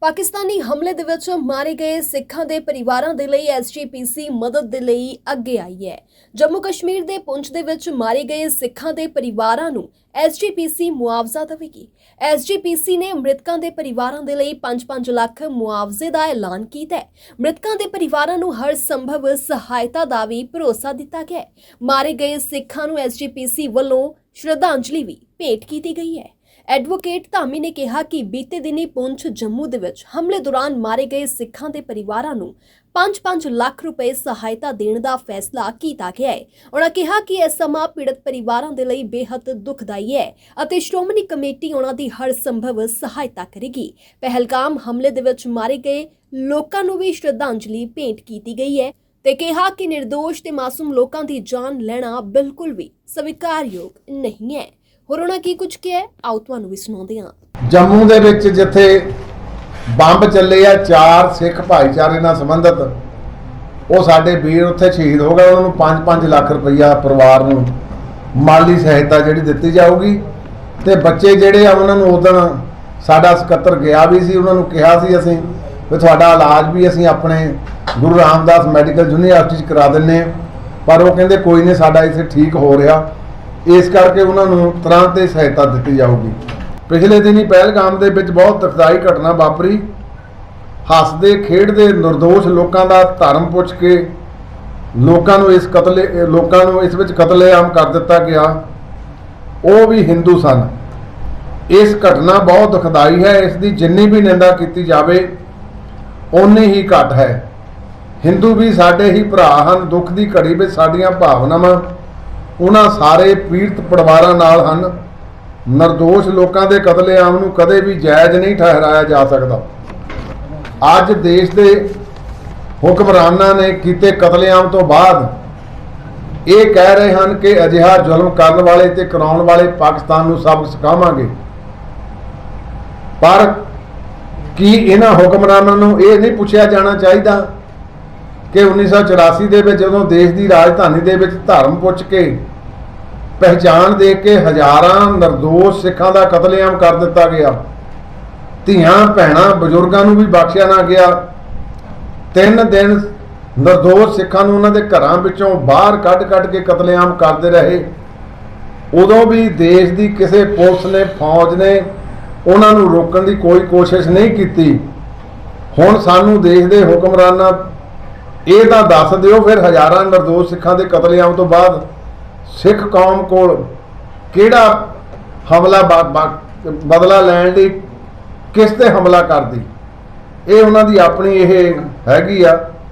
ਪਾਕਿਸਤਾਨੀ ਹਮਲੇ ਦੇ ਵਿੱਚ ਮਾਰੇ ਗਏ ਸਿੱਖਾਂ ਦੇ ਪਰਿਵਾਰਾਂ ਦੇ ਲਈ ਐਸਜੀਪੀਸੀ ਮਦਦ ਦੇ ਲਈ ਅੱਗੇ ਆਈ ਹੈ। ਜੰਮੂ ਕਸ਼ਮੀਰ ਦੇ ਪੁੰਛ ਦੇ ਵਿੱਚ ਮਾਰੇ ਗਏ ਸਿੱਖਾਂ ਦੇ ਪਰਿਵਾਰਾਂ ਨੂੰ ਐਸਜੀਪੀਸੀ ਮੁਆਵਜ਼ਾ ਦੇਵੇਗੀ। ਐਸਜੀਪੀਸੀ ਨੇ ਮ੍ਰਿਤਕਾਂ ਦੇ ਪਰਿਵਾਰਾਂ ਦੇ ਲਈ 5-5 ਲੱਖ ਮੁਆਵਜ਼ੇ ਦਾ ਐਲਾਨ ਕੀਤਾ ਹੈ। ਮ੍ਰਿਤਕਾਂ ਦੇ ਪਰਿਵਾਰਾਂ ਨੂੰ ਹਰ ਸੰਭਵ ਸਹਾਇਤਾ ਦਾ ਵੀ ਭਰੋਸਾ ਦਿੱਤਾ ਗਿਆ ਹੈ। ਮਾਰੇ ਗਏ ਸਿੱਖਾਂ ਨੂੰ ਐਸਜੀਪੀਸੀ ਵੱਲੋਂ ਸ਼ਰਧਾਂਜਲੀ ਵੀ ਭੇਟ ਕੀਤੀ ਗਈ ਹੈ। ਐਡਵੋਕੇਟ ਧਾਮੀ ਨੇ ਕਿਹਾ ਕਿ ਬੀਤੇ ਦਿਨੀ ਪੁੰਛ ਜੰਮੂ ਦੇ ਵਿੱਚ ਹਮਲੇ ਦੌਰਾਨ ਮਾਰੇ ਗਏ ਸਿੱਖਾਂ ਦੇ ਪਰਿਵਾਰਾਂ ਨੂੰ 5-5 ਲੱਖ ਰੁਪਏ ਸਹਾਇਤਾ ਦੇਣ ਦਾ ਫੈਸਲਾ ਕੀਤਾ ਗਿਆ ਹੈ। ਉਹਨਾਂ ਕਿਹਾ ਕਿ ਇਹ ਸਮਾਂ ਪੀੜਤ ਪਰਿਵਾਰਾਂ ਦੇ ਲਈ ਬੇਹੱਦ ਦੁਖਦਾਈ ਹੈ ਅਤੇ ਸ਼੍ਰੋਮਣੀ ਕਮੇਟੀ ਉਹਨਾਂ ਦੀ ਹਰ ਸੰਭਵ ਸਹਾਇਤਾ ਕਰੇਗੀ। ਪਹਿਲਗਾਮ ਹਮਲੇ ਦੇ ਵਿੱਚ ਮਾਰੇ ਗਏ ਲੋਕਾਂ ਨੂੰ ਵੀ ਸ਼ਰਧਾਂਜਲੀ ਭੇਂਟ ਕੀਤੀ ਗਈ ਹੈ ਤੇ ਕਿਹਾ ਕਿ ਨਿਰਦੋਸ਼ ਤੇ ਮਾਸੂਮ ਲੋਕਾਂ ਦੀ ਜਾਨ ਲੈਣਾ ਬਿਲਕੁਲ ਵੀ ਸਵੀਕਾਰਯੋਗ ਨਹੀਂ ਹੈ। ਹੋਰ ਉਹਨਾਂ ਕੀ ਕੁਝ ਕਿਹਾ ਆਓ ਤੁਹਾਨੂੰ ਵੀ ਸੁਣਾਉਂਦੇ ਹਾਂ। ਜੰਮੂ ਦੇ ਵਿੱਚ ਜਿੱਥੇ ਬੰਬ ਚੱਲੇ ਆ, ਚਾਰ ਸਿੱਖ ਭਾਈਚਾਰੇ ਨਾਲ ਸੰਬੰਧਿਤ, ਉਹ ਸਾਡੇ ਵੀਰ ਉੱਥੇ ਸ਼ਹੀਦ ਹੋ ਗਏ, ਉਹਨਾਂ ਨੂੰ 5-5 ਲੱਖ ਰੁਪਈਆ ਪਰਿਵਾਰ ਨੂੰ ਮਾਲੀ ਸਹਾਇਤਾ ਜਿਹੜੀ ਦਿੱਤੀ ਜਾਊਗੀ। ਤੇ ਬੱਚੇ ਜਿਹੜੇ ਆ, ਉਹਨਾਂ ਨੂੰ ਉਦੋਂ ਸਾਡਾ ਸਕੱਤਰ ਗਿਆ ਵੀ ਸੀ, ਉਹਨਾਂ ਨੂੰ ਕਿਹਾ ਸੀ ਅਸੀਂ ਵੀ ਤੁਹਾਡਾ ਇਲਾਜ ਵੀ ਅਸੀਂ ਆਪਣੇ ਗੁਰੂ ਰਾਮਦਾਸ ਮੈਡੀਕਲ ਯੂਨੀਵਰਸਿਟੀ 'ਚ ਕਰਾ ਦਿੰਨੇ ਆ ਪਰ ਉਹ ਕਹਿੰਦੇ ਕੋਈ ਨਹੀਂ, ਸਾਡਾ ਇੱਥੇ ਠੀਕ ਹੋ ਰਿਹਾ। ਇਸ ਕਰਕੇ ਉਹਨਾਂ ਨੂੰ ਤਰ੍ਹਾਂ ਤੇ ਸਹਾਇਤਾ ਦਿੱਤੀ ਜਾਊਗੀ। ਪਿਛਲੇ ਦਿਨੀ ਪਹਿਲਗਾਮ ਦੇ ਵਿੱਚ ਬਹੁਤ ਦੁਖਦਾਈ ਘਟਨਾ ਵਾਪਰੀ। ਹੱਸਦੇ, ਖੇਡਦੇ નિર્ਦੋਸ਼ ਲੋਕਾਂ ਦਾ ਧਰਮ ਪੁੱਛ ਕੇ ਲੋਕਾਂ ਨੂੰ ਇਸ ਕਤਲੇ, ਲੋਕਾਂ ਨੂੰ ਇਸ ਵਿੱਚ ਕਤਲੇਆਮ ਕਰ ਦਿੱਤਾ ਗਿਆ। ਉਹ ਵੀ ਹਿੰਦੂ ਸਨ। ਇਸ ਘਟਨਾ ਬਹੁਤ ਦੁਖਦਾਈ ਹੈ। ਇਸ ਦੀ ਜਿੰਨੀ ਵੀ ਨਿੰਦਾ ਕੀਤੀ ਜਾਵੇ, ਓਨੀ ਹੀ ਘੱਟ ਹੈ। ਹਿੰਦੂ ਵੀ ਸਾਡੇ ਹੀ ਭਰਾ ਹਨ। ਦੁੱਖ ਦੀ ਘੜੀ ਵਿੱਚ ਸਾਡੀਆਂ ਭਾਵਨਾਵਾਂ ਉਹਨਾਂ ਸਾਰੇ ਪੀੜਤ ਪਰਿਵਾਰਾਂ ਨਾਲ ਹਨ। ਨਿਰਦੋਸ਼ ਲੋਕਾਂ ਦੇ ਕਤਲੇਆਮ ਨੂੰ ਕਦੇ ਵੀ ਜਾਇਜ਼ ਨਹੀਂ ਠਹਿਰਾਇਆ ਜਾ ਸਕਦਾ। ਅੱਜ ਦੇਸ਼ ਦੇ ਹੁਕਮਰਾਨਾਂ ਨੇ ਕੀਤੇ ਕਤਲੇਆਮ ਤੋਂ ਬਾਅਦ ਇਹ ਕਹਿ ਰਹੇ ਹਨ ਕਿ ਅਜਿਹਾ ਜ਼ੁਲਮ ਕਰਨ ਵਾਲੇ ਤੇ ਕਰਾਉਣ ਵਾਲੇ ਪਾਕਿਸਤਾਨ ਨੂੰ ਸਬਕ ਸਿਖਾਵਾਂਗੇ। ਪਰ ਕੀ ਇਹਨਾਂ ਹੁਕਮਰਾਨਾਂ ਨੂੰ ਇਹ ਨਹੀਂ ਪੁੱਛਿਆ ਜਾਣਾ ਚਾਹੀਦਾ ਕਿ 1984 ਦੇ ਵਿੱਚ ਜਦੋਂ ਦੇਸ਼ ਦੀ ਰਾਜਧਾਨੀ ਦੇ ਵਿੱਚ ਧਰਮ ਪੁੱਛ ਕੇ ਪਹਿਚਾਨ ਦੇ ਕੇ ਹਜ਼ਾਰਾਂ નિર્ਦੋਸ਼ ਸਿੱਖਾਂ ਦਾ ਕਤਲੇਆਮ ਕਰ ਦਿੱਤਾ ਗਿਆ। ਧੀਆਂ, ਭੈਣਾਂ, ਬਜ਼ੁਰਗਾਂ ਨੂੰ ਵੀ ਬਖਸ਼ਿਆ ਨਾ ਗਿਆ। ਤਿੰਨ ਦਿਨ નિર્ਦੋਸ਼ ਸਿੱਖਾਂ ਨੂੰ ਉਹਨਾਂ ਦੇ ਘਰਾਂ ਵਿੱਚੋਂ ਬਾਹਰ ਕੱਢ-ਕੱਢ ਕੇ ਕਤਲੇਆਮ ਕਰਦੇ ਰਹੇ। ਉਦੋਂ ਵੀ ਦੇਸ਼ ਦੀ ਕਿਸੇ ਪੁਲਿਸ ਨੇ, ਫੌਜ ਨੇ ਉਹਨਾਂ ਨੂੰ ਰੋਕਣ ਦੀ ਕੋਈ ਕੋਸ਼ਿਸ਼ ਨਹੀਂ ਕੀਤੀ। ਹੁਣ ਸਾਨੂੰ ਦੇਸ਼ ਦੇ ਹੁਕਮਰਾਨਾਂ ਇਹ ਤਾਂ ਦੱਸ ਦਿਓ, ਫਿਰ ਹਜ਼ਾਰਾਂ ਨਿਰਦੋਸ਼ ਸਿੱਖਾਂ ਦੇ ਕਤਲੇਆਮ ਤੋਂ ਬਾਅਦ ਸਿੱਖ ਕੌਮ ਕੋਲ ਕਿਹੜਾ ਹਮਲਾ ਬ- ਬਦਲਾ ਲੈਣ ਲਈ ਕਿਸ ਤੇ ਹਮਲਾ ਕਰਦੀ? ਇਹ ਉਹਨਾਂ ਦੀ ਆਪਣੀ ਇਹ ਹੈਗੀ ਆ